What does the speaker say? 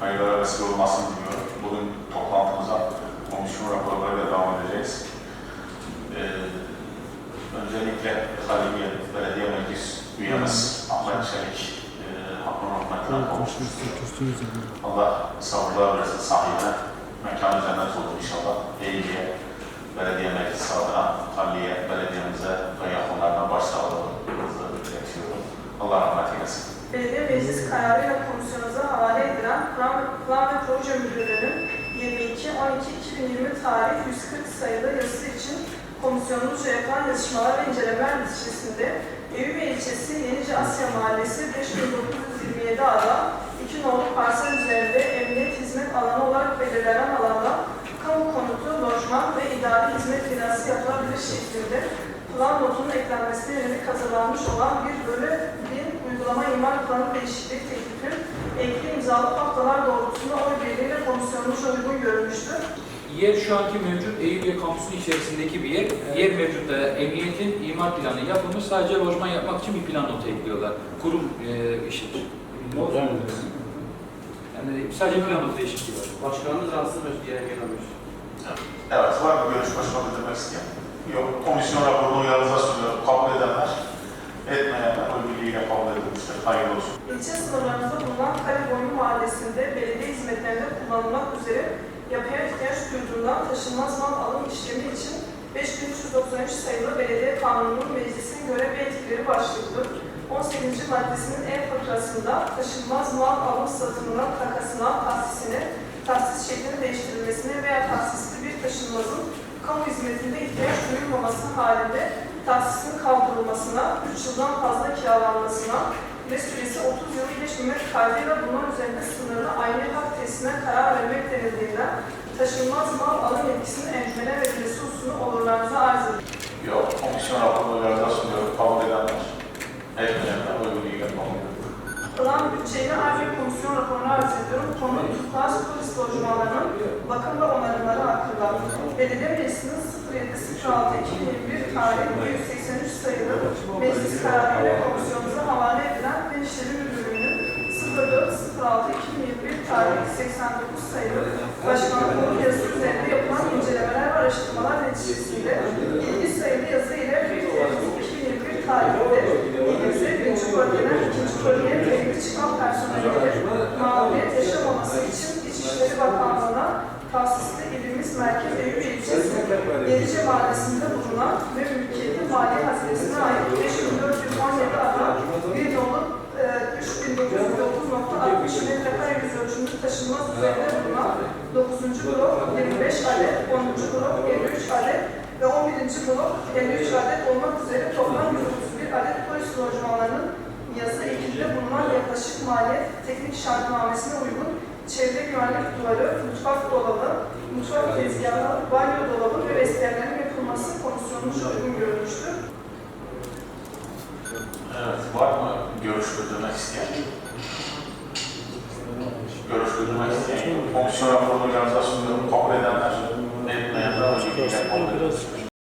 Hayırlara vesile olmasını diliyorum. Bugün toplantımıza komisyon raporlarıyla devam edeceğiz. Ee, öncelikle Halimiye Belediye Meclis üyemiz Ahmet Çelik, e, Hakkın Rahmet'ten konuşmuştur. Allah sabırlar versin sahibine. Mekanı cennet olur inşallah. Eylül'e, belediye meclisi adına, Halliye, Meclis kararıyla komisyonunuza havale edilen Plan, Plan ve Proje Müdürlüğü'nün 22-12-2020 tarih 140 sayılı yazısı için komisyonunuzca yapılan yazışmalar ve incelemeler neticesinde Eyüpiye ilçesi Yenice Asya Mahallesi 5927 ada 2 nolu parsel üzerinde emniyet hizmet alanı olarak belirlenen alanda kamu konutu, lojman ve idari hizmet binası yapılabilir şeklinde plan notunun eklenmesine yönelik hazırlanmış olan bir bölü uygulama imar planı değişikliği teklifi ekli imzalı haftalar doğrultusunda oy birliğiyle komisyonunca uygun görülmüştür. Yer şu anki mevcut Eyüpiye kampüsü içerisindeki bir yer. Yer mevcut da emniyetin imar planı yapılmış. Sadece lojman yapmak için bir plan notu ekliyorlar. Kurum e, işidir. Yani sadece plan notu değişikliği var. Başkanımız rahatsız mı diye gelmiş. Evet, var mı görüş başıma bildirmek isteyen? Yok, komisyon raporunu uyarınıza sunuyorum. Kabul edenler, etmeyenler oy birliğiyle kabul edilmiştir. Hayırlı olsun. İlçe sınırlarında bulunan Kaleboynu Mahallesi'nde belediye hizmetlerinde kullanılmak üzere yapıya ihtiyaç duyduğundan taşınmaz mal alım işlemi için 5393 sayılı Belediye Kanunu'nun meclisin görev ve etkileri başlıklı 18. maddesinin en fıkrasında taşınmaz mal alım satımına, takasına, tahsisine, tahsis şeklinin değiştirilmesine veya tahsisli bir taşınmazın kamu hizmetinde ihtiyaç duyulmaması halinde tahsisin kaldırılmasına, 3 yıldan fazla kiralanmasına ve süresi 30 yıl geçmemek kaydıyla bunun üzerinde sınırlı aynı hak tesisine karar vermek denildiğinden taşınmaz mal alım yetkisinin encümene verilmesi hususunu olurlarınıza arz edilir. Yok, komisyon raporunu uyarınıza sunuyorum. Kabul edenler, etmeyenler oy birliğiyle kabul edilir. Plan bütçeyle ayrıca komisyon raporunu arz ediyorum. Konu tutuklar polis lojmanlarının bakım ve onarımları hakkında. Belediye Meclisi'nin 07.06.2021 tarih 183 sayılı meclis kararıyla komisyonunuza havale edilen tarih 89 sayılı başkanlığının yazısı üzerinde yapılan incelemeler ve araştırmalar neticesinde ilgi sayılı yazı ile 1 Temmuz 2021 tarihinde ilimize birinci bölgeden ikinci bölgeye tevhid çıkan personelleri mağduriyet yaşamaması için İçişleri Bakanlığı'na tahsisli ilimiz Merkez Eyüp ilçesi Yenice Mahallesi'nde bulunan ve mülkiyeti mali hazinesine ait 5417 ada bir dolu e, 3909.60 metrekare yüz ölçümlü taşınmaz üzerinde bulunan 9. blok 25 adet, 10. blok 53 adet ve 11. blok 53 adet olmak üzere toplam 131 adet polis lojmanlarının yazı ekinde bulunan yaklaşık maliyet teknik şartnamesine uygun çevre güvenlik duvarı, mutfak dolabı, mutfak tezgahı, banyo dolabı ve vestiyerlerin yapılması komisyonunca uygun görülmüştür. Evet, var mı görüş bildirmek isteyen? Uyarınıza sunuyorum. Kabul edenler, birliğiyle kabul